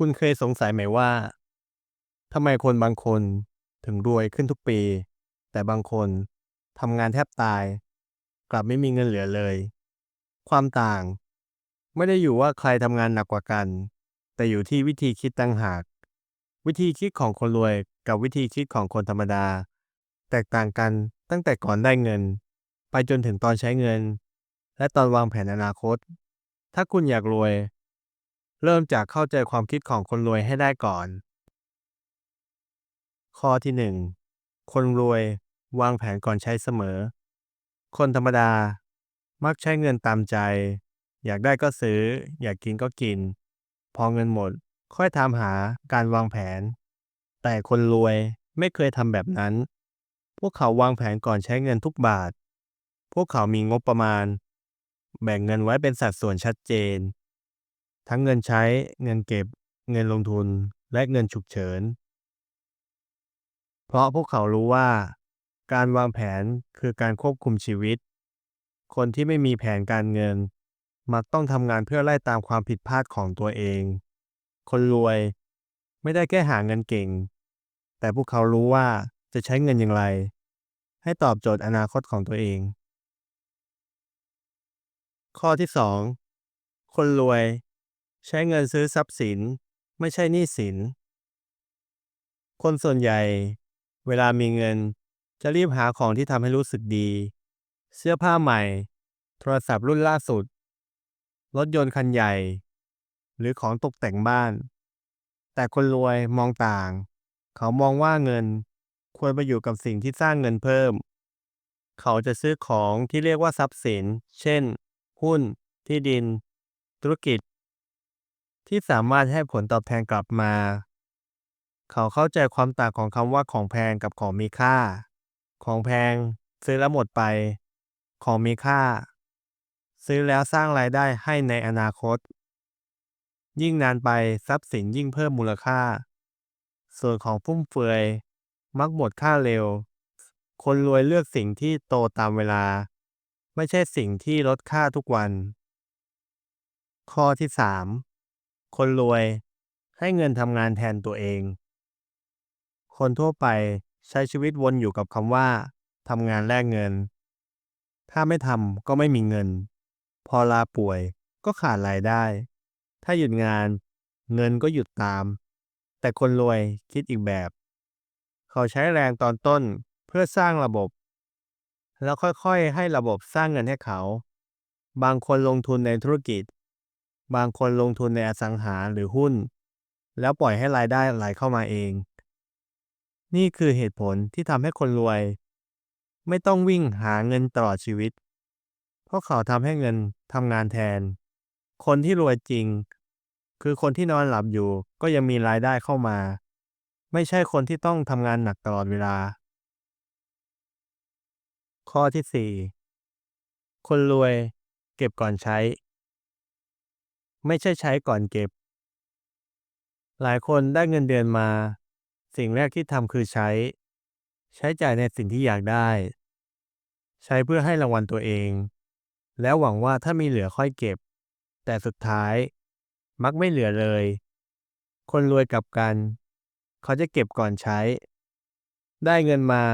คุณเคยสงสัยไหมว่าทำไมคนบางคนถึงรวยขึ้นทุกปี แต่บางคนทำงานแทบตาย กลับไม่มีเงินเหลือเลย ความต่าง ไม่ได้อยู่ว่าใครทำงานหนักกว่ากัน แต่อยู่ที่วิธีคิดต่างหาก วิธีคิดของคนรวยกับวิธีคิดของคนธรรมดา แตกต่างกันตั้งแต่ก่อนได้เงิน ไปจนถึงตอนใช้เงิน และตอนวางแผนอนาคต ถ้าคุณอยากรวย เริ่มจากเข้าใจความคิดของคนรวยให้ได้ก่อน ข้อที่หนึ่งคนรวยวางแผนก่อนใช้เสมอ คนธรรมดา มักใช้เงินตามใจ อยากได้ก็ซื้อ อยากกินก็กิน พอเงินหมดค่อยทำหาการวางแผน แต่คนรวยไม่เคยทำแบบนั้น พวกเขาวางแผนก่อนใช้เงินทุกบาท พวกเขามีงบประมาณ แบ่งเงินไว้เป็นสัดส่วนชัดเจน ทั้งเงินใช้ เงินเก็บ เงินลงทุน และเงินฉุกเฉิน เพราะพวกเขารู้ว่า การวางแผนคือการควบคุมชีวิต คนที่ไม่มีแผนการเงิน มักต้องทำงานเพื่อไล่ตามความผิดพลาดของตัวเอง คนรวยไม่ได้แค่หาเงินเก่ง แต่พวกเขารู้ว่าจะใช้เงินอย่างไร ให้ตอบโจทย์อนาคตของตัวเอง ข้อที่ 2 คนรวย ใช้เงินซื้อทรัพย์สิน ไม่ใช่หนี้สิน คนส่วนใหญ่ เวลามีเงิน จะรีบหาของที่ทำให้รู้สึกดี เสื้อผ้าใหม่ โทรศัพท์รุ่นล่าสุด รถยนต์คันใหญ่ หรือของตกแต่งบ้าน แต่คนรวยมองต่าง เขามองว่าเงินควรไปอยู่กับสิ่งที่สร้างเงินเพิ่ม เขาจะซื้อของที่เรียกว่าทรัพย์สิน เช่น หุ้น ที่ดิน ธุรกิจ ที่สามารถให้ผลตอบแทนกลับมา เขาเข้าใจความต่างของคำว่าของแพงกับของมีค่า ของแพง ซื้อแล้วหมดไป ของมีค่า ซื้อแล้วสร้างรายได้ให้ในอนาคต ยิ่งนานไปทรัพย์สินยิ่งเพิ่มมูลค่า ส่วนของฟุ่มเฟือยมักหมดค่าเร็ว คนรวยเลือกสิ่งที่โตตามเวลา ไม่ใช่สิ่งที่ลดค่าทุกวัน ข้อที่ 3 คนรวยให้เงินทำงานแทนตัวเอง คนทั่วไปใช้ชีวิตวนอยู่กับคำว่าทำงานแลกเงิน ถ้าไม่ทำก็ไม่มีเงิน พอลาป่วยก็ขาดรายได้ ถ้าหยุดงาน เงินก็หยุดตาม แต่คนรวยคิดอีกแบบ เขาใช้แรงตอนต้นเพื่อสร้างระบบ แล้วค่อยๆ ให้ระบบสร้างเงินให้เขา บางคนลงทุนในธุรกิจ บางคนลงทุนในอสังหาหรือหุ้น แล้วปล่อยให้รายได้ไหลเข้ามาเอง นี่คือเหตุผลที่ทำให้คนรวย ไม่ต้องวิ่งหาเงินตลอดชีวิต เพราะเขาทำให้เงินทำงานแทน คนที่รวยจริง คือคนที่นอนหลับอยู่ก็ยังมีรายได้เข้ามา ไม่ใช่คนที่ต้องทำงานหนักตลอดเวลา ข้อที่ 4 คนรวยเก็บก่อนใช้ ไม่ใช่ใช้ก่อนเก็บ หลายคนได้เงินเดือนมา สิ่งแรกที่ทำคือใช้ ใช้จ่ายในสิ่งที่อยากได้ ใช้เพื่อให้รางวัลตัวเอง แล้วหวังว่าถ้ามีเหลือค่อยเก็บ แต่สุดท้าย มักไม่เหลือเลย คนรวยกับกัน เขาจะเก็บก่อนใช้ ได้เงินมา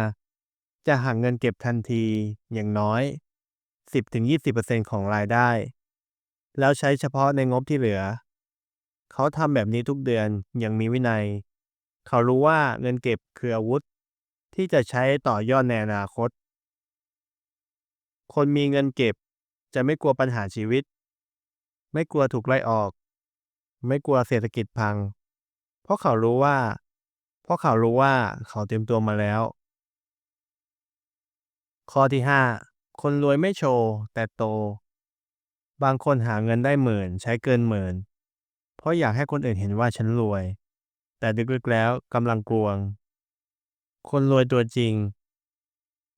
จะหักเงินเก็บทันทีอย่างน้อย 10-20%ของรายได้ แล้วใช้เฉพาะในงบที่เหลือ เขาทำแบบนี้ทุกเดือนอย่างมีวินัย เขารู้ว่าเงินเก็บคืออาวุธ ที่จะใช้ต่อยอดในอนาคต คนมีเงินเก็บจะไม่กลัวปัญหาชีวิต ไม่กลัวถูกไล่ออก ไม่กลัวเศรษฐกิจพัง เพราะเขารู้ว่า เพราะเขารู้ว่าเขาเตรียมตัวมาแล้ว ข้อที่ 5 คนรวยไม่โชว์แต่โต บางคนหาเงินได้หมื่นใช้เกินหมื่น เพราะอยากให้คนอื่นเห็นว่าฉันรวย แต่ลึกๆแล้วกำลังกลวง คนรวยตัวจริง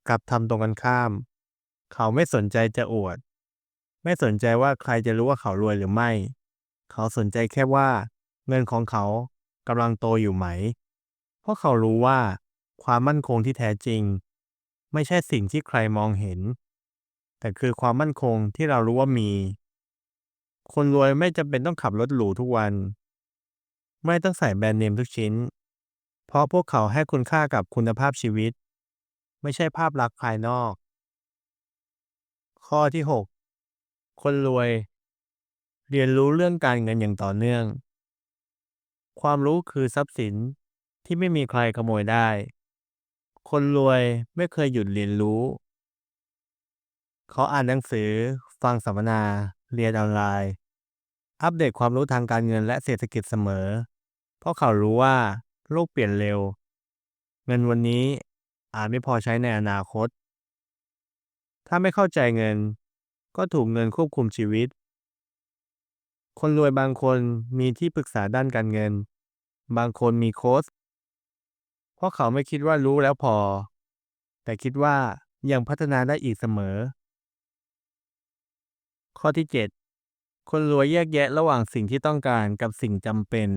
กลับทำตรงกันข้าม เขาไม่สนใจจะอวด ไม่สนใจว่าใครจะรู้ว่าเขารวยหรือไม่ เขาสนใจแค่ว่า เงินของเขากำลังโตอยู่ไหม เพราะเขารู้ว่าความมั่นคงที่แท้จริง ไม่ใช่สิ่งที่ใครมองเห็น แต่คือความมั่นคงที่เรารู้ว่ามี คนรวยไม่จำเป็นต้องขับรถหรูทุกวัน ไม่ต้องใส่แบรนด์เนมทุกชิ้น เพราะพวกเขาให้คุณค่ากับคุณภาพชีวิต ไม่ใช่ภาพลักษณ์ภายนอก ข้อที่ 6 คนรวย เรียนรู้เรื่องการเงินอย่างต่อเนื่อง ความรู้คือทรัพย์สินที่ไม่มีใครขโมยได้ คนรวยไม่เคยหยุดเรียนรู้ เขาอ่านหนังสือ ฟังสัมมนา เรียนออนไลน์ อัปเดตความรู้ทางการเงินและเศรษฐกิจเสมอ เพราะเขารู้ว่าโลกเปลี่ยนเร็ว เงินวันนี้อาจไม่พอใช้ในอนาคต ถ้าไม่เข้าใจเงิน ก็ถูกเงินควบคุมชีวิต คนรวยบางคนมีที่ปรึกษาด้านการเงิน บางคนมีโค้ชเพราะเขาไม่คิดว่ารู้แล้วพอ แต่คิดว่ายังพัฒนาได้อีกเสมอ ข้อที่ 7 คนรวยแยกแยะระหว่างสิ่งที่ต้องการกับสิ่งจำเป็น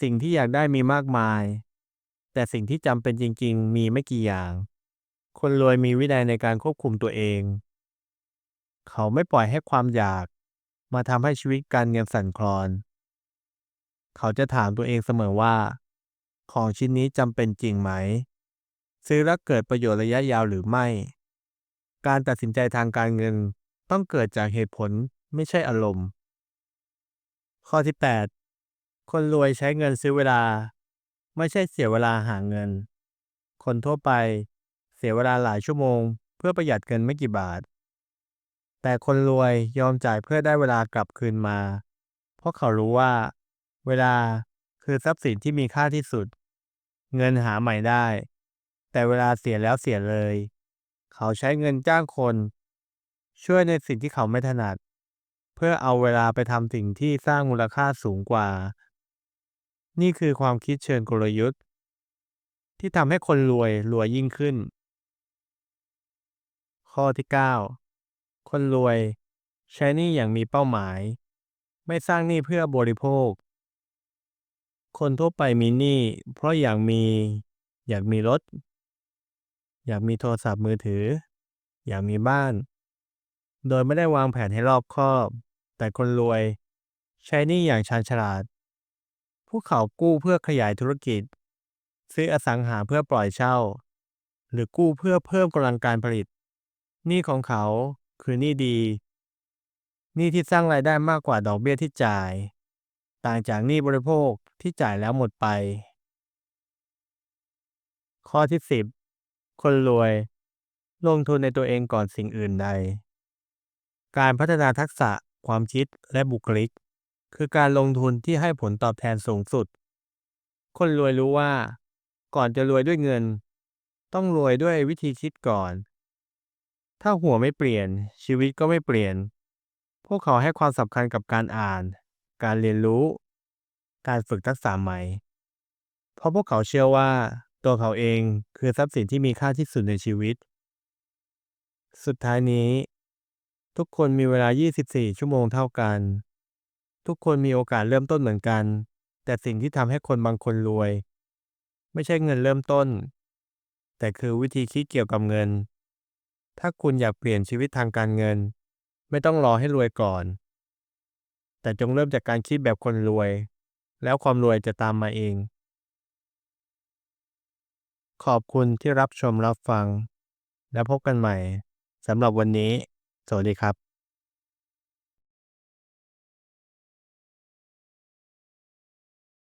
สิ่งที่อยากได้มีมากมาย แต่สิ่งที่จำเป็นจริง ๆ มีไม่กี่อย่าง คนรวยมีวินัยในการควบคุมตัวเอง เขาไม่ปล่อยให้ความอยาก มาทำให้ชีวิตการเงินสั่นคลอน เขาจะถามตัวเองเสมอว่า ของชิ้นนี้จำเป็นจริงไหม ซื้อแล้วเกิดประโยชน์ระยะยาวหรือไม่การตัดสินใจทางการเงิน ต้องเกิดจากเหตุผลไม่ใช่อารมณ์ ข้อที่ 8 คนรวยใช้เงินซื้อเวลา ไม่ใช่เสียเวลาหาเงิน คนทั่วไปเสียเวลาหลายชั่วโมง เพื่อประหยัดเงินไม่กี่บาท แต่คนรวยยอมจ่ายเพื่อได้เวลากลับคืนมา เพราะเขารู้ว่า เวลาคือทรัพย์สินที่มีค่าที่สุด เงินหาใหม่ได้ แต่เวลาเสียแล้วเสียเลย เขาใช้เงินจ้างคน ช่วยในสิ่งที่เขาไม่ถนัด เพื่อเอาเวลาไปทำสิ่งที่สร้างมูลค่าสูงกว่า นี่คือความคิดเชิงกลยุทธ์ ที่ทำให้คนรวยรวยยิ่งขึ้น ข้อที่ 9 คนรวยใช้หนี้อย่างมีเป้าหมาย ไม่สร้างหนี้เพื่อบริโภค คนทั่วไปมีหนี้เพราะอยากมี อยากมีรถ อยากมีโทรศัพท์มือถือ อยากมีบ้าน โดยไม่ได้วางแผนให้รอบคอบ แต่คนรวย ใช้หนี้อย่างชาญฉลาด พวกเขากู้เพื่อขยายธุรกิจ ซื้ออสังหาเพื่อปล่อยเช่า หรือกู้เพื่อเพิ่มกำลังการผลิต หนี้ของเขาคือหนี้ดี หนี้ที่สร้างรายได้มากกว่าดอกเบี้ยที่จ่าย ต่างจากหนี้บริโภคที่จ่ายแล้วหมดไป ข้อที่ 10 คนรวย ลงทุนในตัวเองก่อนสิ่งอื่นใด การพัฒนาทักษะ ความคิดและบุคลิก คือการลงทุนที่ให้ผลตอบแทนสูงสุด คนรวยรู้ว่า ก่อนจะรวยด้วยเงิน ต้องรวยด้วยวิธีคิดก่อน ถ้าหัวไม่เปลี่ยน ชีวิตก็ไม่เปลี่ยน พวกเขาให้ความสำคัญกับการอ่าน การเรียนรู้ การฝึกทักษะใหม่ เพราะพวกเขาเชื่อว่า ตัวเขาเองคือทรัพย์สินที่มีค่าที่สุดในชีวิต สุดท้ายนี้ ทุกคนมีเวลา 24 ชั่วโมงเท่ากัน ทุกคนมีโอกาสเริ่มต้นเหมือนกัน แต่สิ่งที่ทำให้คนบางคนรวย ไม่ใช่เงินเริ่มต้น แต่คือวิธีคิดเกี่ยวกับเงิน ถ้าคุณอยากเปลี่ยนชีวิตทางการเงิน ไม่ต้องรอให้รวยก่อน แต่จงเริ่มจากการคิดแบบคนรวย แล้วความรวยจะตามมาเอง ขอบคุณที่รับชมรับฟัง แล้วพบกันใหม่สำหรับวันนี้ สวัสดีครับ